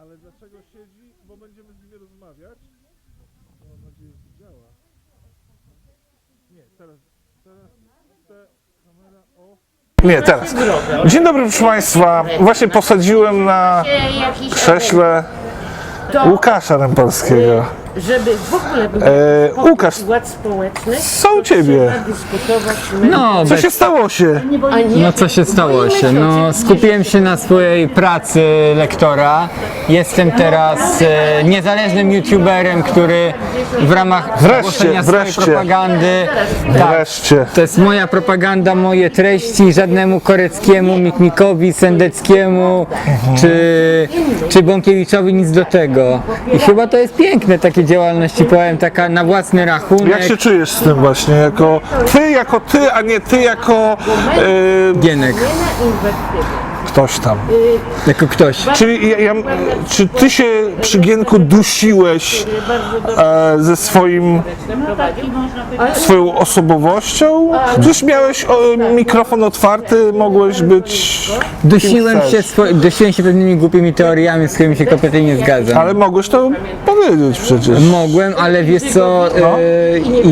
Ale dlaczego siedzi? Bo będziemy z nim rozmawiać. Mam nadzieję, że działa. Nie, teraz, teraz te kamera o. Nie, teraz. Dzień dobry, proszę Państwa. Właśnie posadziłem na krześle Łukasza Rempolskiego. Żeby w ogóle był E, Łukasz, ład społeczny, co u Ciebie? dyskutować No, Co bez, się stało się? nie, no co się stało się? No, skupiłem się na swojej pracy lektora. Jestem teraz e, niezależnym youtuberem, który w ramach Wreszcie, głoszenia swojej wreszcie. propagandy tak, Wreszcie. to jest moja propaganda, moje treści, żadnemu Koreckiemu, Mikmikowi, Sendeckiemu czy, czy Bąkiewiczowi nic do tego. I chyba to jest piękne takie działalności, powiem, taka na własny rachunek. Jak się czujesz z tym właśnie? Jako ty, jako ty, a nie ty jako e, Gienek, ktoś tam. jako ktoś. Czyli ja, ja, czy ty się przy Gienku dusiłeś e, ze swoim swoją osobowością? Przecież miałeś o, mikrofon otwarty, mogłeś być Dusiłem się, swo- dusiłem się pewnymi głupimi teoriami, z którymi się kompletnie nie zgadzam. ale mogłeś to powiedzieć przecież. Mogłem, ale wiesz co, No. e,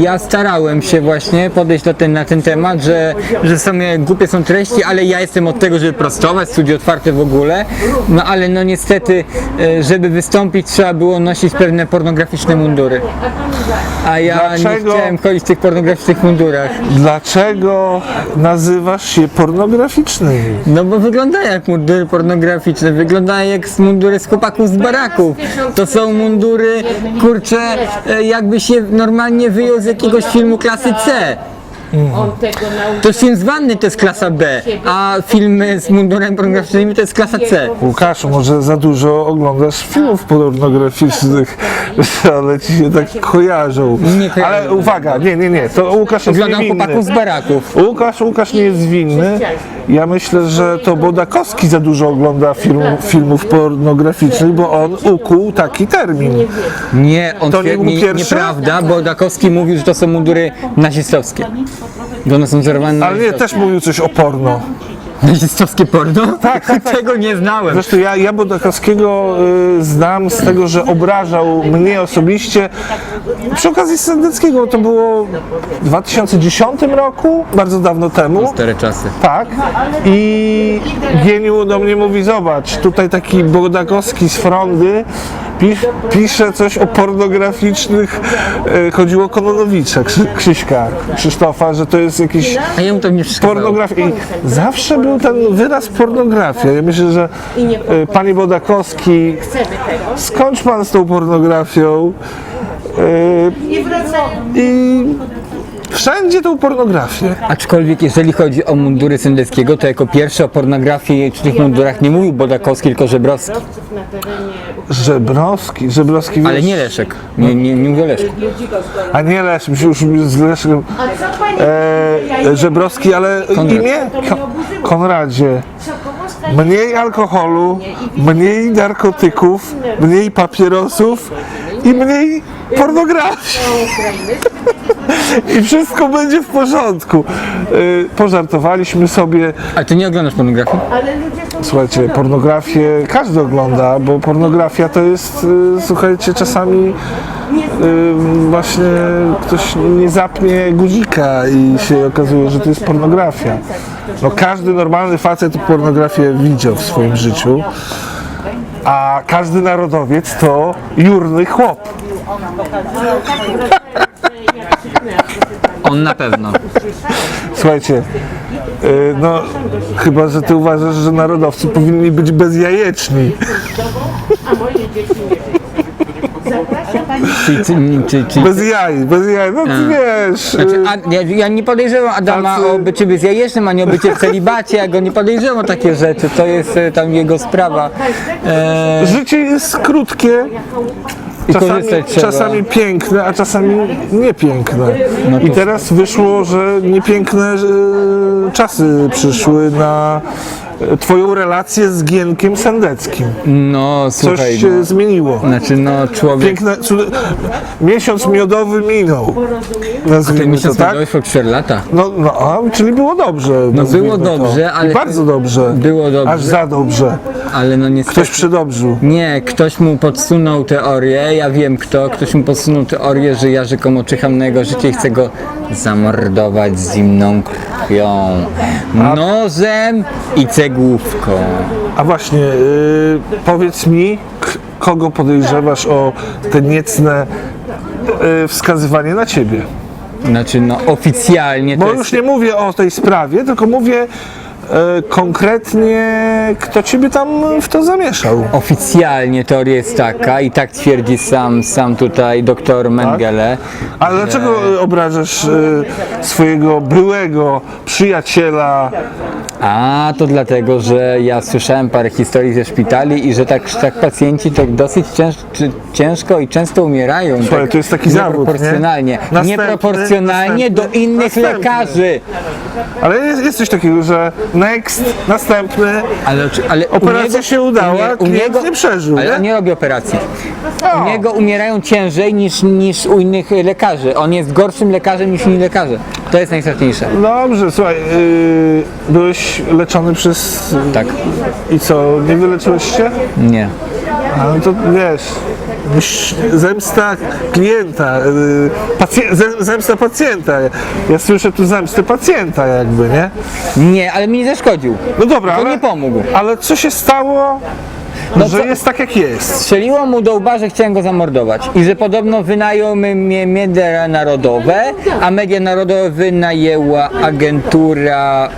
ja starałem się właśnie podejść do ten, na ten temat, że, że same głupie są treści, ale ja jestem od tego, żeby prostować, studio otwarte w ogóle, no ale no niestety, e, żeby wystąpić trzeba było nosić pewne pornograficzne mundury. A ja Dlaczego? nie chciałem chodzić w tych pornograficznych mundurach. Dlaczego nazywasz się pornograficznymi? No bo wygląda jak mundury pornograficzne, wygląda jak z mundury z chłopaków z baraków. To są mundury, kurcze, jakby się normalnie wyjął z jakiegoś filmu klasy C. on tego nauczył. To film z wanny to jest klasa B, a filmy z mundurem pornograficznymi to jest klasa C. Łukaszu, może za dużo oglądasz filmów pornograficznych, ale ci się tak kojarzą. Nie kojarzą. Ale uwaga, nie, nie, nie, to Łukasz jest Oglądam niewinny. chłopaków z baraków. Łukasz, Łukasz nie jest winny. Ja myślę, że to Bodakowski za dużo ogląda film, filmów pornograficznych, bo on ukuł taki termin. Nie, on To nie był nie, pierwszy? nieprawda, bo Dakowski mówił, że to są mundury nazistowskie. Że one są wzorowane na Ale nie, też mówił coś o porno. Nazistowskie porno? Tak, tak, tak. Tego nie znałem. Zresztą ja, ja Bodakowskiego y, znam z tego, że obrażał mnie osobiście. Przy okazji Sendeckiego to było w 2010 roku, bardzo dawno temu. Stare czasy. Tak. I Gieniu do mnie mówi, zobacz, tutaj taki Bodakowski z Frondy pisz, pisze coś o pornograficznych, e, chodziło o Kononowicza, Krzy, Krzyśka, Krzysztofa, że to jest jakiś A jemu to nie przeszkadzało. pornografia. I zawsze był ten wyraz pornografia. Ja myślę, że e, panie Bodakowski, skończ pan z tą pornografią e, i wszędzie tą pornografię. Aczkolwiek jeżeli chodzi o mundury Sendeckiego, to jako pierwszy o pornografii w tych mundurach nie mówił Bodakowski, tylko Żebrowski. Żebrowski, Żebrowski wiesz, Ale nie Leszek. Nie, nie, nie mówię Leszku. A nie Lesz, mi się już z Leszkiem. A co pani E, Żebrowski, ale imię? Ko- Konradzie. Mniej alkoholu, mniej narkotyków, mniej papierosów i mniej pornografii. I wszystko będzie w porządku. E, pożartowaliśmy sobie. Ale ty nie oglądasz pornografii? Słuchajcie, pornografię każdy ogląda, bo pornografia to jest, y, słuchajcie, czasami y, właśnie ktoś nie zapnie guzika i się okazuje, że to jest pornografia. No każdy normalny facet pornografię widział w swoim życiu, a każdy narodowiec to jurny chłop. On na pewno. Słuchajcie, y, no chyba, że ty uważasz, że narodowcy powinni być bezjajeczni. a moje dzieci nie. Zapraszam pani Czyli, czy, czy, czy, Bez jaj, bez jaj, no ty wiesz. znaczy, a, ja, ja nie podejrzewam Adama Tacy- o bycie bezjajecznym, ani o bycie w celibacie, ja go nie podejrzewam o takie rzeczy, to jest e, tam jego sprawa. E, Życie jest krótkie, I czasami, korzystać trzeba. czasami piękne, a czasami niepiękne. No I teraz wyszło, że niepiękne e, czasy przyszły na twoją relację z Gienkiem Sendeckim. No, Coś słuchaj, się no, zmieniło. znaczy no człowiek... Piękne, cud... miesiąc miodowy minął. Ten Nazwijmy to miesiąc tak? tak? 4 lata. No, no a, czyli było dobrze. No było to. dobrze, ale- I bardzo dobrze. Było dobrze. Aż za dobrze. Ale no niestety... Ktoś przydobrzył. Nie, ktoś mu podsunął teorię, ja wiem kto, ktoś mu podsunął teorię, że ja rzekomo czyham na jego życie i chcę go zamordować zimną krwią, nożem i cegłówką. A właśnie, y, powiedz mi, kogo podejrzewasz o te niecne y, wskazywanie na ciebie? Znaczy no oficjalnie Bo jest... już nie mówię o tej sprawie, tylko mówię konkretnie, kto ciebie tam w to zamieszał. Oficjalnie teoria jest taka i tak twierdzi sam, sam tutaj doktor Mengele. Ale dlaczego y, obrażasz y, swojego byłego przyjaciela? A to dlatego, że ja słyszałem parę historii ze szpitali i że tak, tak pacjenci tak dosyć cięż, ciężko i często umierają. Słuchaj, tak to jest taki zawód, nie? Nieproporcjonalnie. Następny, Nieproporcjonalnie do innych następny. lekarzy. Ale jest, jest coś takiego, że next, następny, Ale, ale Operacja niego- się udała, u niego- nie przeżył, Ale nie? on nie robi operacji. O. U niego umierają ciężej niż, niż u innych lekarzy. On jest gorszym lekarzem niż inni lekarze. To jest najistotniejsze. Dobrze, słuchaj, yy, byłeś leczony przez... Tak. I co, nie wyleczyłeś się? Nie. A no to wiesz, zemsta klienta, zem- zemsta pacjenta. Ja słyszę tu zemstę pacjenta jakby, nie? Nie, ale mi nie zaszkodził. No dobra, To ale, nie pomógł. ale co się stało, No że co- jest tak jak jest? Strzeliło mu do łba, że chciałem go zamordować i że podobno wynajął mnie media narodowe, a media narodowe wynajęła agentura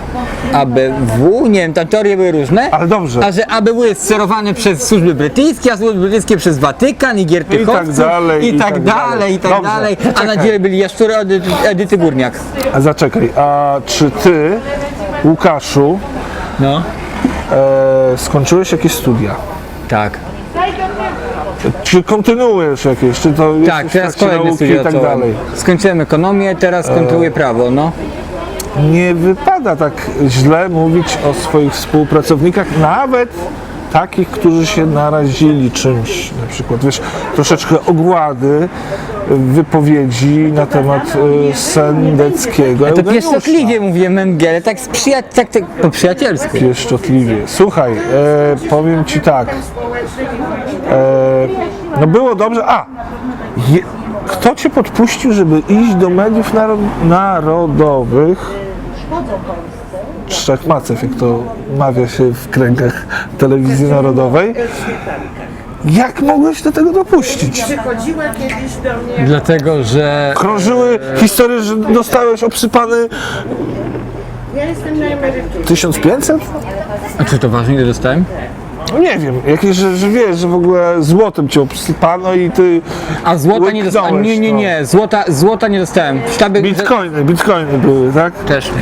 ABW, nie wiem, tam teorie były różne, Ale dobrze. a że ABW jest sterowane przez służby brytyjskie, a służby brytyjskie przez Watykan i giertychowców I tak dalej, i tak dalej, i tak Dobrze, dalej, a na czekaj. dziele byli jaszczury Edyty, Edyty Górniak. A zaczekaj, a czy ty, Łukaszu, No, e, skończyłeś jakieś studia? tak. Czy kontynuujesz jakieś? Czy to Tak, jesteś w teraz trakcie kolejne nauki studia i tak zacząłem. dalej? Skończyłem ekonomię, teraz kontynuuję prawo, no. Nie wypada tak źle mówić o swoich współpracownikach, nawet takich, którzy się narazili czymś, na przykład, wiesz, troszeczkę ogłady wypowiedzi na temat y, Sendeckiego. To Eugeniusza. pieszczotliwie mówię Mengele, tak, z przyja- tak, tak po przyjacielsku. Pieszczotliwie. Słuchaj, e, powiem Ci tak. E, no było dobrze. A! Je, kto Cię podpuścił, żeby iść do mediów naro- narodowych? Trzech macew, jak to mawia się w kręgach telewizji narodowej. Jak mogłeś do tego dopuścić? Przychodziła kiedyś do mnie. Dlatego, że Krążyły historie, że dostałeś obsypany Ja jestem na emeryturze. 1500? A czy to ważne, ile dostałem? No nie wiem, jakieś, że, że wiesz, że w ogóle złotem cię obsypano i ty A złota nie dostałem. Nie, nie, nie. Złota, złota nie dostałem. Sztaby bitcoiny, bitcoiny były, tak? też nie.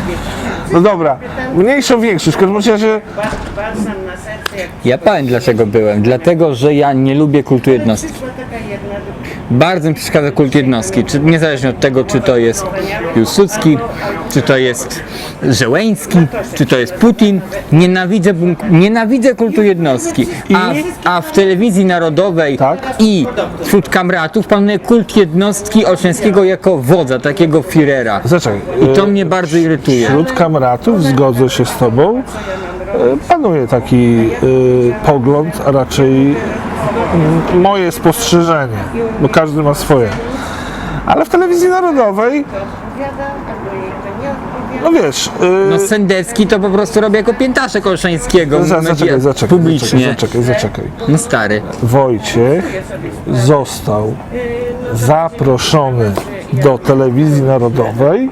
No dobra, mniejszą większość, w każdym razie Ja powiem dlaczego byłem. Dlatego, że ja nie lubię kultu jednostki. przyszła taka jedna do Bardzo mi przeszkadza kult jednostki. Czy, niezależnie od tego, czy to jest Piłsudski, czy to jest Żeleński, czy to jest Putin. Nienawidzę, bunk- nienawidzę kultu jednostki. A, a w telewizji narodowej Tak. i wśród kamratów panuje kult jednostki Olszańskiego jako wodza, takiego zaczekaj. I to e, mnie bardzo irytuje. Wśród kamratów, zgodzę się z tobą, e, panuje taki e, pogląd, a raczej moje spostrzeżenie, bo każdy ma swoje. Ale w telewizji narodowej, no wiesz, e, No Sendecki to po prostu robi jako piętaszek Olszańskiego za, zaczekaj, zaczekaj, publicznie. zaczekaj, zaczekaj, zaczekaj. No stary. Wojciech został zaproszony do telewizji narodowej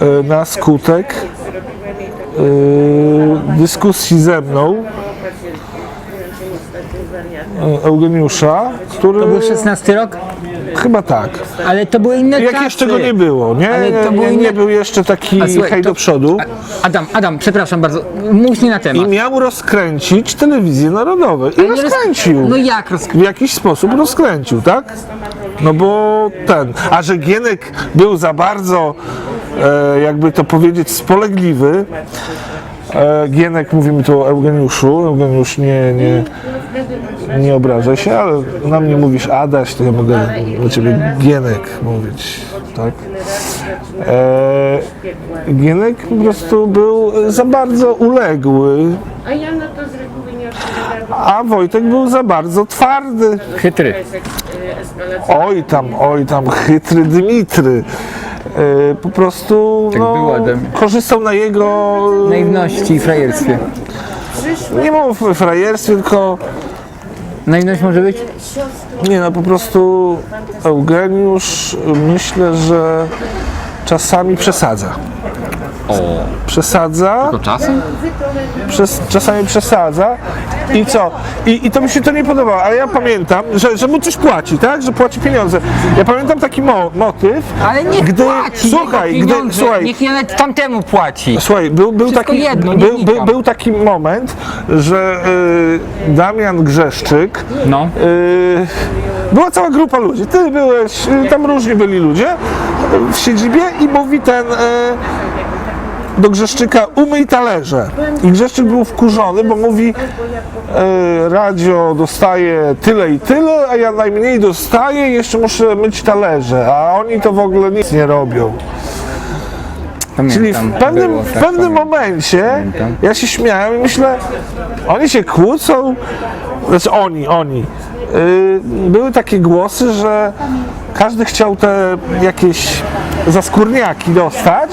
e, na skutek e, dyskusji ze mną Eugeniusza, który To był 16 rok? chyba tak. Ale to były inne Jak czasy. jeszcze go nie było, nie? Ale to nie, inne- nie był jeszcze taki A słuchaj, hej to- do przodu. Adam, Adam, przepraszam bardzo, mów nie na temat. I miał rozkręcić telewizję narodową. I roz- rozkręcił. No jak roz... w jakiś sposób rozkręcił, tak? No bo ten, a że Gienek był za bardzo, e, jakby to powiedzieć, spolegliwy, E, Gienek, mówimy tu o Eugeniuszu. Eugeniusz, nie, nie, nie obrażaj się, ale na mnie mówisz Adaś, to ja mogę do ciebie Gienek mówić, tak? E, Gienek po prostu był za bardzo uległy, A ja na to z reguły nie odpowiadam. a Wojtek był za bardzo twardy. Chytry. Oj tam, oj tam, chytry Dmitry. E, po prostu Tak no, było, Adam. korzystał na jego Naiwności i frajerstwie. nie mów o frajerstwie, tylko Naiwność może być? nie no po prostu Eugeniusz myślę, że czasami przesadza. O, Przesadza, to czasem? przez, czasami przesadza i co? I, I to mi się to nie podoba, ale ja pamiętam, że, że mu coś płaci, tak? Że płaci pieniądze. Ja pamiętam taki mo, motyw, Ale niech gdy, płaci, słuchaj, jego gdy, słuchaj, niech nawet tamtemu płaci. Słuchaj, był, był, Wszystko taki, jedno, był, był, był taki moment, że y, Damian Grzeszczyk, No. y, była cała grupa ludzi, ty byłeś, y, tam różni byli ludzie y, w siedzibie i mówi ten y, do Grzeszczyka umyj talerze. I Grzeszczyk był wkurzony, bo mówi y, Radio dostaje tyle i tyle, a ja najmniej dostaję i jeszcze muszę myć talerze, a oni to w ogóle nic nie robią. Pamiętam, Czyli w pewnym, było, w tak, pewnym pamiętam. momencie ja się śmiałem i myślę, oni się kłócą, znaczy oni, oni. Yy, były takie głosy, że każdy chciał te jakieś zaskórniaki dostać,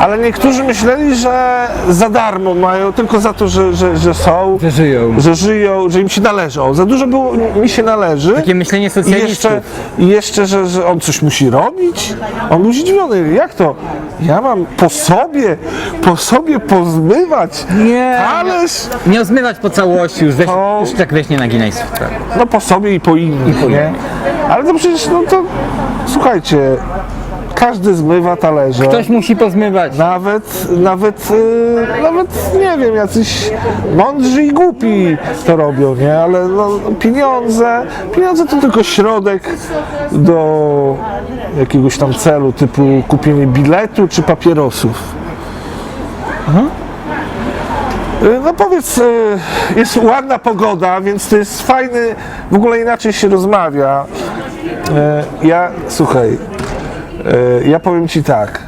ale niektórzy myśleli, że za darmo mają, tylko za to, że, że, że są, Że żyją. że żyją, że im się należą. Za dużo było, mi się należy. Takie myślenie I socjalistów. jeszcze, i jeszcze że, że on coś musi robić? On był zdziwiony. Jak to? Ja mam po sobie, po sobie pozbywać Nie. talerz? Nie zmywać po całości już, weź, To- już tak weź nie naginaj. No po sobie i po innych, nie? Ale to przecież, no to słuchajcie, każdy zmywa talerze. Ktoś musi pozmywać. Nawet, nawet, y, nawet nie wiem, jacyś mądrzy i głupi to robią, nie? Ale no, pieniądze, pieniądze to tylko środek do jakiegoś tam celu, typu kupienie biletu czy papierosów. Y, No powiedz, y, jest ładna pogoda, więc to jest fajny, w ogóle inaczej się rozmawia. Y, Ja, słuchaj, ja powiem Ci tak,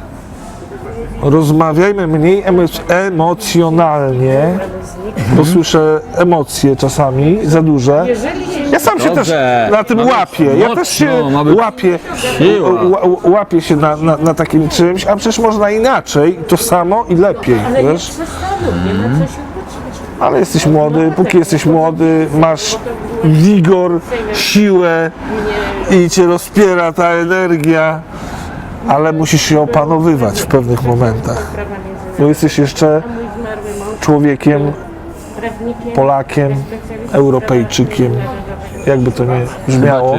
rozmawiajmy mniej emo- emocjonalnie, bo słyszę emocje czasami za duże. Ja sam się też Dobrze. na tym Ma być łapię. Ja też się mocno, ma być łapię, siła. łapię się na, na, na takim czymś, a przecież można inaczej, to samo i lepiej, wiesz? Ale jesteś młody, póki jesteś młody, masz wigor, siłę i cię rozpiera ta energia, ale musisz się opanowywać w pewnych momentach. Bo jesteś jeszcze człowiekiem, Polakiem, Europejczykiem. Jakby to nie brzmiało.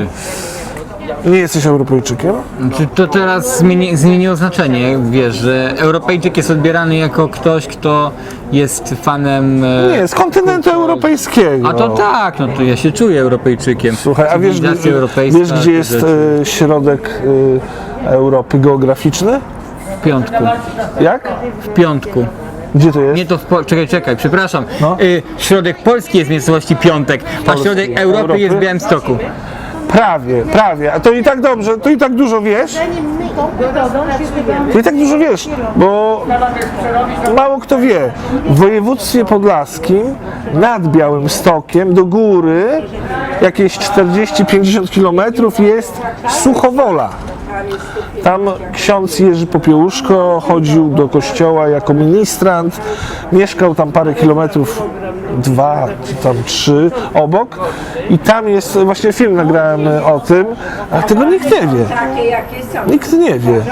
Nie jesteś Europejczykiem? Czy to teraz zmieni, zmieniło znaczenie? Wiesz, że Europejczyk jest odbierany jako ktoś, kto jest fanem. e, Nie, z kontynentu europejskiego. A to tak, no to ja się czuję Europejczykiem. Słuchaj, a wiesz, Cywilizacja europejska, wiesz gdzie te jest rzeczy. e, środek e, Europy geograficzny? W piątku. Jak? W piątku. Gdzie to jest? Nie to w po... Czekaj, czekaj, przepraszam. No. Y, środek Polski jest w miejscowości Piątek, a środek Europy, Europy? jest w Białymstoku. Prawie, prawie. A to i tak dobrze, to i tak dużo wiesz. To i tak dużo wiesz, bo mało kto wie. W województwie podlaskim nad Białymstokiem do góry jakieś 40-50 kilometrów jest Suchowola. Tam ksiądz Jerzy Popiełuszko chodził do kościoła jako ministrant, mieszkał tam parę kilometrów, dwa czy tam trzy obok i tam jest, właśnie film nagrałem o tym, a tego nikt nie wie. Nikt nie wie. Yy,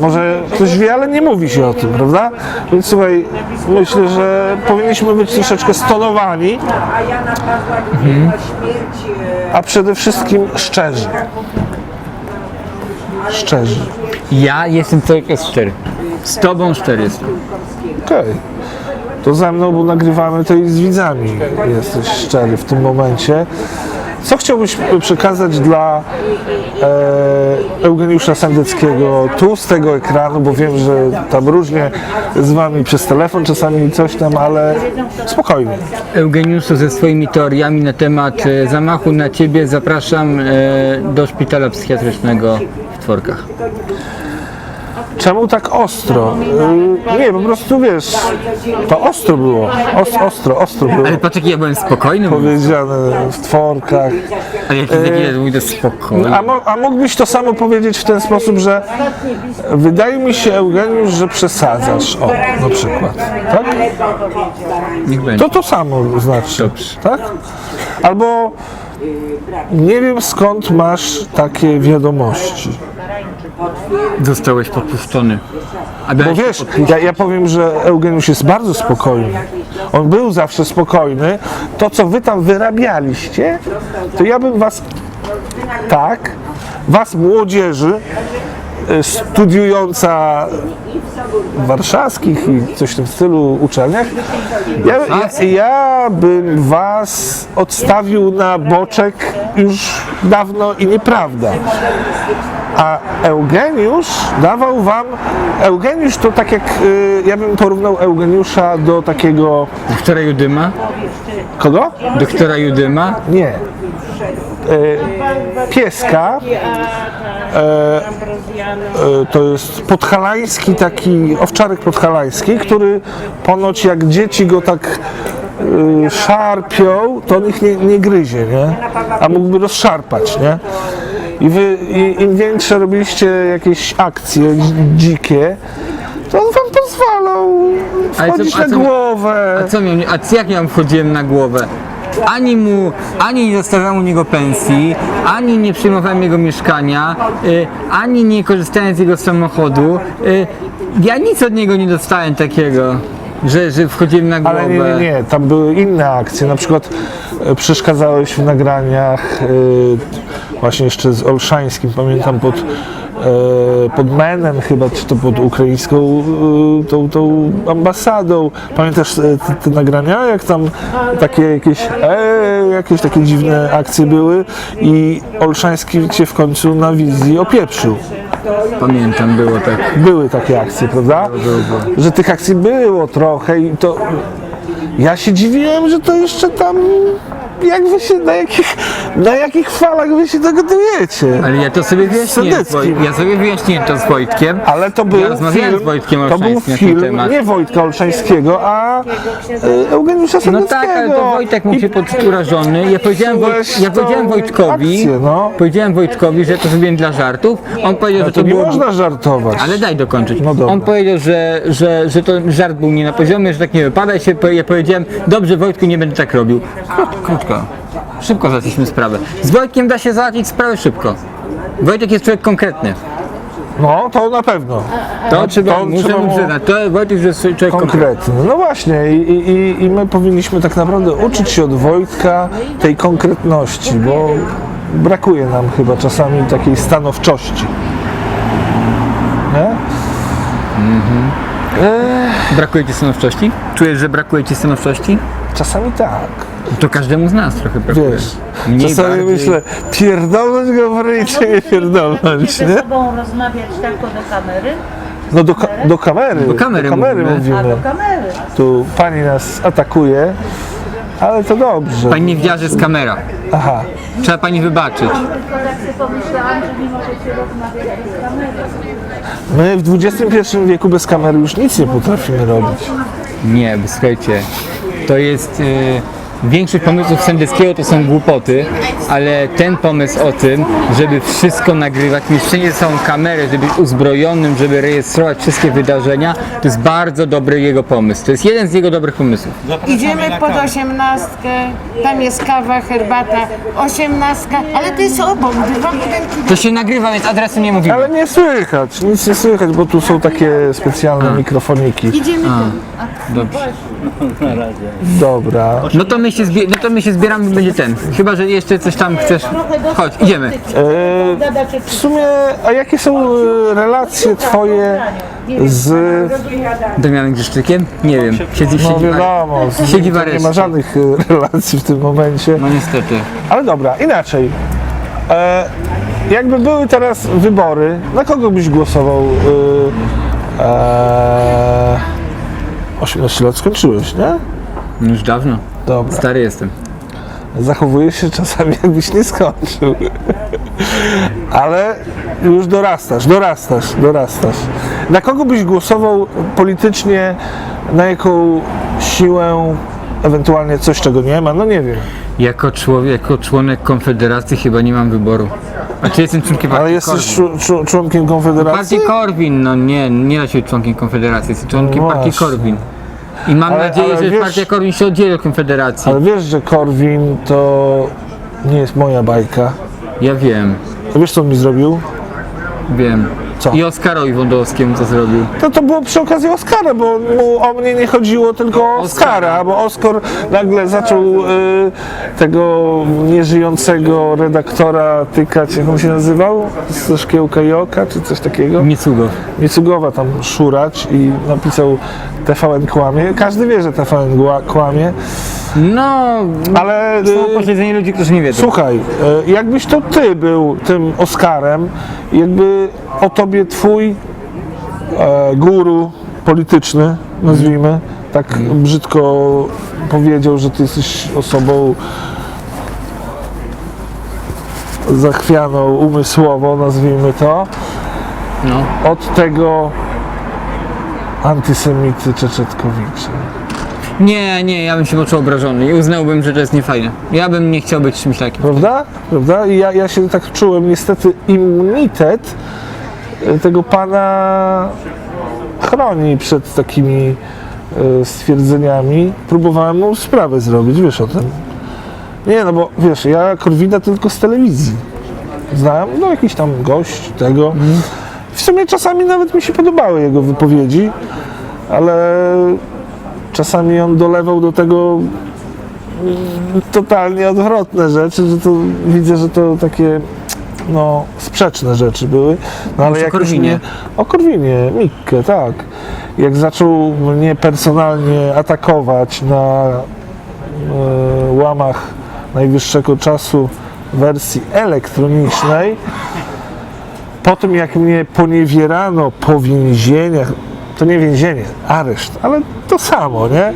może ktoś wie, ale nie mówi się o tym, prawda? Więc słuchaj, myślę, że powinniśmy być troszeczkę stonowani, a przede wszystkim szczerzy. Szczerzy. Ja jestem cały czas szczery. Z tobą szczery jestem. Okej. To ze mną, bo nagrywamy to i z widzami jesteś szczery w tym momencie. Co chciałbyś przekazać dla e, Eugeniusza Sendeckiego tu z tego ekranu, bo wiem, że tam różnie z wami przez telefon czasami coś tam, ale spokojnie. Eugeniuszu ze swoimi teoriami na temat e, zamachu na ciebie zapraszam e, do szpitala psychiatrycznego w Tworkach. Czemu tak ostro? Y, nie, po prostu wiesz, to ostro było. Os, ostro, ostro było Ale patrz, jaki ja byłem spokojny, mówię. powiedziane w tworkach. ale jaki taki mój to spokojny. A, mo, a mógłbyś to samo powiedzieć w ten sposób, że wydaje mi się, Eugeniusz, że przesadzasz. O, na przykład. Tak? Niech będzie. To to samo znaczy. Dobrze. Tak? Albo nie wiem skąd masz takie wiadomości. Zostałeś podpuszczony. A Bo dałeś wiesz, ja, ja powiem, że Eugeniusz jest bardzo spokojny. On był zawsze spokojny. To, co wy tam wyrabialiście, to ja bym was tak, was młodzieży y, studiująca w warszawskich i coś w tym stylu uczelniach, ja, ja, ja bym was odstawił na boczek już dawno i nieprawda. A Eugeniusz dawał wam. Eugeniusz to tak jak. Y, ja bym porównał Eugeniusza do takiego. Doktora Judyma? Kogo? Doktora Judyma? Nie. Y, pieska. Y, y, to jest podhalański taki owczarek podhalański, który ponoć jak dzieci go tak y, szarpią, to on ich nie, nie gryzie, nie? A mógłby rozszarpać, nie? I wy, i, im większe robiliście jakieś akcje dzi- dzikie, to on wam pozwalał co- wchodzić a na co- głowę. A co miał, a co- jak ja mu wchodziłem na głowę? Ani mu, ani nie zostawiałem u niego pensji, ani nie przyjmowałem jego mieszkania, y, ani nie korzystałem z jego samochodu. Y, ja nic od niego nie dostałem takiego, że, że wchodziłem na głowę. Ale nie, nie, nie, tam były inne akcje, na przykład e, przeszkadzałeś w nagraniach e, właśnie jeszcze z Olszańskim, pamiętam pod, e, pod Menem chyba, czy to pod ukraińską e, tą, tą ambasadą. Pamiętasz e, te, te nagrania, jak tam takie jakieś, e, jakieś takie dziwne akcje były i Olszański cię w końcu na wizji opieprzył. Pamiętam, było tak. Były takie akcje, prawda? Że tych akcji było trochę i to. Ja się dziwiłem, że to jeszcze tam. Jak wy się, na jakich, na jakich falach wy się dogadujecie? Ale ja to sobie wyjaśniłem. z. Woj- Ja sobie wyjaśniłem to z Wojtkiem. Ale to był Ja rozmawiałem film, z Wojtkiem to był Olszańskim na ten film temat. nie Wojtka Olszańskiego, a e, Eugeniusza No tak, ale to Wojtek mógł się poczuć urażony. Ja powiedziałem, Wojt, ja powiedziałem Wojtkowi, akcję, no. powiedziałem Wojtkowi, że to zrobiłem dla żartów. On powiedział, że to, to nie było... można żartować. Ale daj dokończyć. No dobra. On powiedział, że, że, że to żart był nie na poziomie, że tak nie wypada. Ja, się, ja powiedziałem, dobrze Wojtku, nie będę tak robił. Szybko załatwiliśmy sprawę. Z Wojtkiem da się załatwić sprawę szybko. Wojtek jest człowiek konkretny. No, to na pewno. To trzeba, to muszę trzeba mu mu- przyznać. To Wojtek jest człowiek konkretny. Konkretny. No właśnie i, i, i- i my powinniśmy tak naprawdę uczyć się od Wojtka tej konkretności, bo brakuje nam chyba czasami takiej stanowczości. Nie? Brakuje ci stanowczości? Czujesz, że brakuje ci stanowczości? Czasami tak. To każdemu z nas trochę brakuje. Wiesz, Mniej czasami bardziej. myślę, pierdolnąć go w ryj, czy nie pierdolnąć, ze nie? sobą rozmawiać tylko do kamery? No do, ka- do kamery, Do kamery mówimy. mówimy. A do kamery. Tu pani nas atakuje, ale to dobrze. Pani nie wiedziała, że jest kamera. Aha. Trzeba pani wybaczyć. Tylko tak sobie pomyślałam, że nie możecie rozmawiać bez kamery. My w XXI wieku bez kamery już nic nie potrafimy robić. Nie, bo słuchajcie, to jest... Większość pomysłów Sendeckiego to są głupoty, ale ten pomysł o tym, żeby wszystko nagrywać, mieć wszędzie są kamery, żeby być uzbrojonym, żeby rejestrować wszystkie wydarzenia, to jest bardzo dobry jego pomysł. To jest jeden z jego dobrych pomysłów. Idziemy pod osiemnastkę, tam jest kawa, herbata, osiemnastka, ale to jest obok, dwa budynki. To się nagrywa, więc adresu nie mówimy. Ale nie słychać, nic nie słychać, bo tu są takie specjalne mikrofoniki. Idziemy tam. Dobrze. Dobra. No to my my się, zbie- no to my się zbieramy, będzie ten. Chyba, że jeszcze coś tam chcesz. Chodź, idziemy. E, w sumie, a jakie są e, relacje twoje z... Damianem Grzeszczykiem? Nie wiem. Siedzi, No siedzi, wiadomo, z siedzi w nie ma areszcie. żadnych e, relacji w tym momencie. No niestety. Ale dobra, inaczej. E, jakby były teraz wybory, na kogo byś głosował? E, e, 18 lat skończyłeś, nie? Już dawno. Dobra. Stary jestem. Zachowujesz się czasami, jakbyś nie skończył. Ale już dorastasz, dorastasz, dorastasz. Na kogo byś głosował politycznie, na jaką siłę, ewentualnie coś, czego nie ma? No nie wiem. Jako człowiek, jako członek Konfederacji chyba nie mam wyboru. A czy jestem członkiem Ale partii jesteś Korwin? czu- czu- członkiem Konfederacji? Partii Korwin, no nie, nie da się być członkiem Konfederacji, jestem członkiem No partii właśnie. Korwin. I mam Ale- nadzieję, ale że wiesz- partia Korwin się oddzieli od Konfederacji. Ale wiesz, że Korwin to nie jest moja bajka. Ja wiem, A wiesz, co on mi zrobił? wiem. Co? I Oskarowi Wądowskiemu co zrobił. To to było przy okazji Oscara, bo mu o mnie nie chodziło, tylko o Oscara, bo Oscar nagle zaczął y, tego nieżyjącego redaktora tykać, jak on się nazywał? Ze szkiełka i oka, czy coś takiego? Niecugow. Niecugowa tam szurać i napisał TVN kłamie. Każdy wie, że TVN gła- kłamie, No, ale... są y, posiedzenie ludzi, którzy nie wiedzą. Słuchaj, e, jakbyś to ty był tym Oscarem, jakby o tobie twój e, guru polityczny, nazwijmy, tak brzydko powiedział, że ty jesteś osobą zachwianą umysłowo, nazwijmy to, No. od tego antysemity Czeczetkowicza. Nie, nie, ja bym się poczuł obrażony i uznałbym, że to jest niefajne. Ja bym nie chciał być czymś takim. Prawda? Prawda? I ja, ja się tak czułem. Niestety immunitet tego pana chroni przed takimi e, stwierdzeniami. Próbowałem mu sprawę zrobić, wiesz o tym? Nie, no bo wiesz, ja Korwina tylko z telewizji. Znałem, no jakiś tam gość tego. W sumie czasami nawet mi się podobały jego wypowiedzi, ale czasami on dolewał do tego totalnie odwrotne rzeczy, że to widzę, że to takie no, sprzeczne rzeczy były. No, ale o jak już Korwinie. mnie- O Korwinie, Mikke, tak. Jak zaczął mnie personalnie atakować na e, łamach najwyższego czasu wersji elektronicznej, po tym jak mnie poniewierano po więzieniach, to nie więzienie, areszt, ale to samo, nie?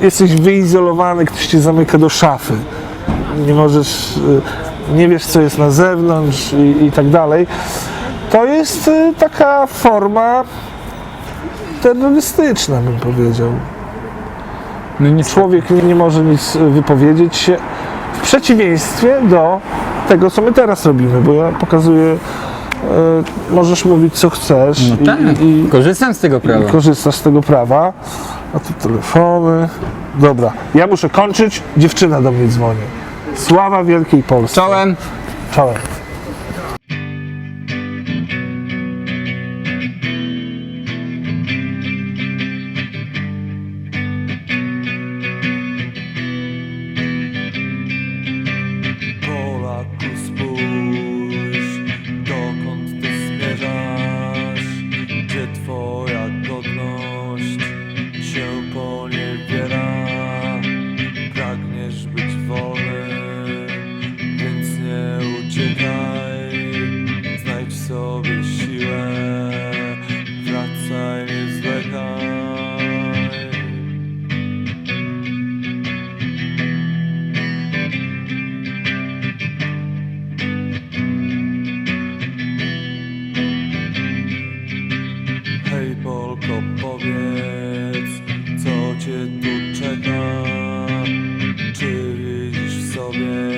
Jesteś wyizolowany, ktoś cię zamyka do szafy. Nie możesz, y, nie wiesz co jest na zewnątrz i, i tak dalej. To jest y, taka forma terrorystyczna, bym powiedział. No Człowiek nie, nie może nic y, wypowiedzieć się w przeciwieństwie do tego, co my teraz robimy, bo ja pokazuję, y, możesz mówić co chcesz No tak, i, i, korzystam z tego prawa. korzystasz z tego prawa. A tu telefony. Dobra, ja muszę kończyć, dziewczyna do mnie dzwoni. Sława Wielkiej Polski. Czołem. Czołem. Sobie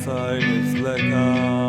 outside is liquor.